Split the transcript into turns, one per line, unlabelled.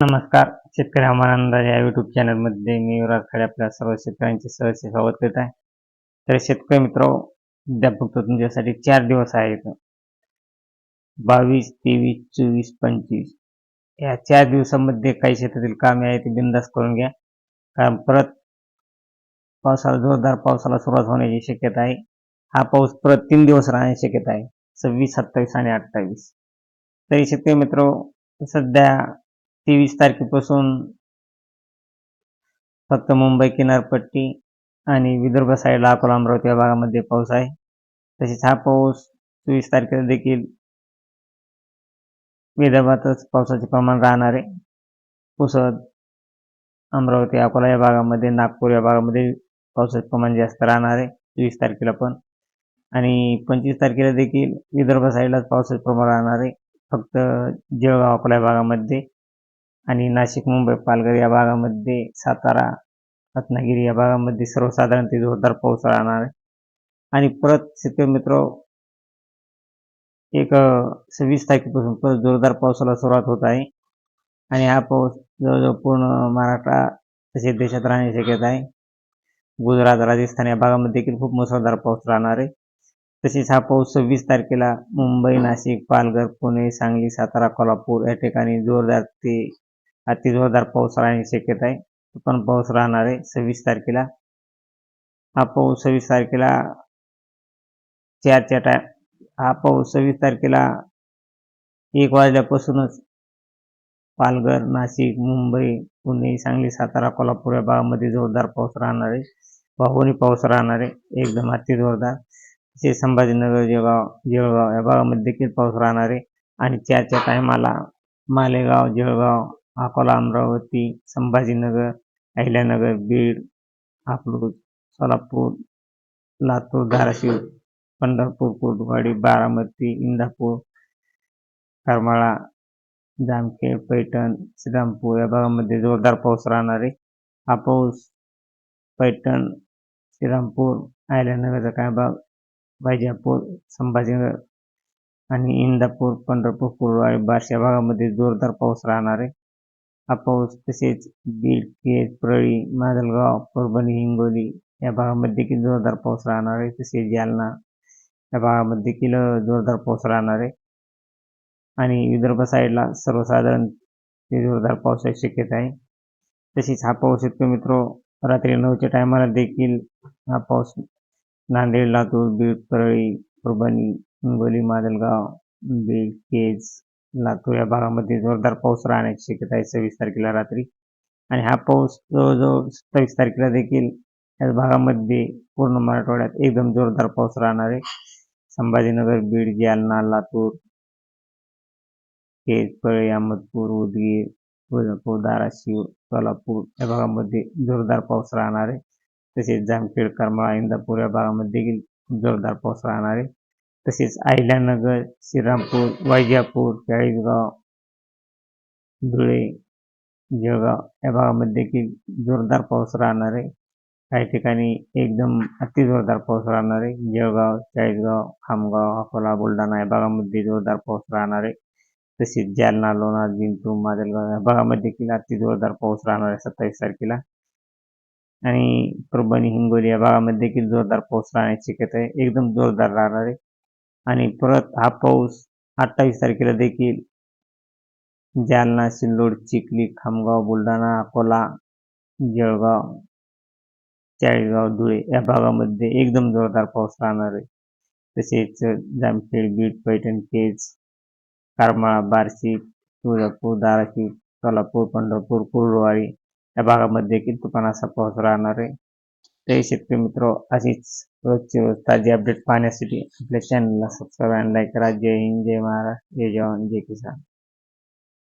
नमस्कार शेतकरी हवामान अंदाज या युट्यूब चॅनलमध्ये मी युवराज खडे आपल्या सर्व शेतकऱ्यांचे सहज स्वागत करीत आहे. तर शेतकरी मित्र उद्या फक्त तुमच्यासाठी चार दिवस आहेत. बावीस तेवीस चोवीस पंचवीस. या चार दिवसामध्ये काही शेतातील कामे आहे ते बिंदास करून घ्या. कारण परत पावसाला जोरदार पावसाला सुरुवात होण्याची शक्यता आहे. हा पाऊस परत तीन दिवस राहण्याची शक्यता आहे. सव्वीस सत्तावीस आणि अठ्ठावीस. तरी शेतकरी मित्र सध्या तेवीस तारखेपासून फक्त मुंबई किनारपट्टी आणि विदर्भ साईडला अकोला अमरावती या भागामध्ये पाऊस आहे. तसेच हा पाऊस चोवीस तारखेला देखील विदर्भातच पावसाचे प्रमाण राहणार आहे. पुसद अमरावती अकोला या भागामध्ये नागपूर या भागामध्ये पावसाचे प्रमाण जास्त राहणार आहे चोवीस तारखेला पण. आणि पंचवीस तारखेला देखील विदर्भ साईडलाच पावसाचे प्रमाण राहणार आहे. फक्त जळगाव अकोला या भागामध्ये आणि नाशिक मुंबई पालघर या भागामध्ये सातारा रत्नागिरी या भागामध्ये सर्वसाधारण ते जोरदार पाऊस राहणार आहे. आणि परत शेतकरी मित्र एक सव्वीस तारखेपासून परत जोरदार पावसाला सुरुवात होत आहे. आणि हा पाऊस जवळजवळ पूर्ण महाराष्ट्र तसेच देशात राहण्याची शक्यता आहे. गुजरात राजस्थान या भागामध्ये देखील खूप मुसळधार पाऊस राहणार आहे. तसेच हा पाऊस सव्वीस तारखेला मुंबई नाशिक पालघर पुणे सांगली सातारा कोल्हापूर या ठिकाणी जोरदार ते अति जोरदार पाऊस राहण्याची शक्यता आहे. तो पण पाऊस राहणार आहे सव्वीस तारखेला. हा पाऊस सव्वीस तारखेला चारच्या टाय हा पाऊस सव्वीस तारखेला एक वाजल्यापासूनच पालघर नाशिक मुंबई पुणे सांगली सातारा कोल्हापूर या भागामध्ये जोरदार पाऊस राहणार आहे. वाहुनी पाऊस राहणार आहे. एकदम अति जोरदार. तसेच संभाजीनगर जळगाव जळगाव या भागामध्ये देखील पाऊस राहणार आहे. आणि चारच्या टायमाला मालेगाव जळगाव अकोला अमरावती संभाजीनगर अहिल्यानगर बीड अकलूज सोलापूर लातूर धाराशिव पंढरपूर कुर्डवाडी बारामती इंदापूर करमाळा जामखेड पैठण श्रीरामपूर या भागामध्ये जोरदार पाऊस राहणार आहे. हा पाऊस पैठण श्रीरामपूर अहिल्यानगरचा काय भाग? वैजापूर संभाजीनगर आणि इंदापूर पंढरपूर कुर्डवाडी बार्शी या भागामध्ये जोरदार पाऊस राहणार आहे. हा पाऊस तसेच बीड केज परळी माजलगाव परभणी हिंगोली या भागामध्ये देखील जोरदार पाऊस राहणार आहे. तसेच जालना या भागामध्ये देखील जोरदार पाऊस राहणार आहे. आणि विदर्भ साईडला सर्वसाधारण ते जोरदार पावसाची शक्यता आहे. तसेच हा पाऊस येतो मित्र रात्री नऊच्या टायमाला देखील हा पाऊस नांदेड लातूर बीड परळी परभणी हिंगोली माजलगाव बीड केज लातूर या भागामध्ये जोरदार पाऊस राहण्याची शक्यता आहे सव्वीस तारखेला रात्री. आणि हा पाऊस जवळजवळ सत्तावीस तारखेला देखील या भागामध्ये पूर्ण मराठवाड्यात एकदम जोरदार पाऊस राहणार आहे. संभाजीनगर बीड जालना लातूर केजपळे अहमदपूर उदगीर तुळजापूर धाराशिव सोलापूर या भागामध्ये जोरदार पाऊस राहणार आहे. तसेच जामखेड करमाळा इंदापूर या भागामध्ये देखील जोरदार पाऊस राहणार आहे. तसेच अहिल्यानगर श्रीरामपूर वैजापूर चाळीसगाव धुळे जळगाव या भागामध्ये देखील जोरदार पाऊस राहणार आहे. काही ठिकाणी एकदम अति जोरदार पाऊस राहणार आहे. जळगाव चाळीसगाव खामगाव अकोला बुलढाणा या भागामध्ये जोरदार पाऊस राहणार आहे. तसेच जालना लोणार जिंतूर माजलगाव या भागामध्ये देखील अति जोरदार पाऊस राहणार आहे सत्तावीस तारखेला. आणि परभणी हिंगोली या भागामध्ये देखील जोरदार पाऊस राहण्याची शक्यता आहे. एकदम जोरदार राहणार आहे. आणि परत हा पाऊस अठ्ठावीस तारखेला देखील. जालना सिल्लोड चिखली खामगाव बुलढाणा अकोला जळगाव चाळीसगाव धुळे या भागामध्ये एकदम जोरदार पाऊस राहणार आहे. तसेच जामखेड बीड पैठण केज करमाळा बार्शी तुळजापूर धाराशिव सोलापूर पंढरपूर कुर्डवाडी या भागामध्ये देखील तुफान असा पाऊस राहणार आहे. ते शेतकरी मित्र अशीच रोजची रोज ताजी अपडेट पाहण्यासाठी आपल्या चॅनलला सबस्क्राईब आणि लाईक करा जय हिंद जय महाराष्ट्र जय जवान जय किसान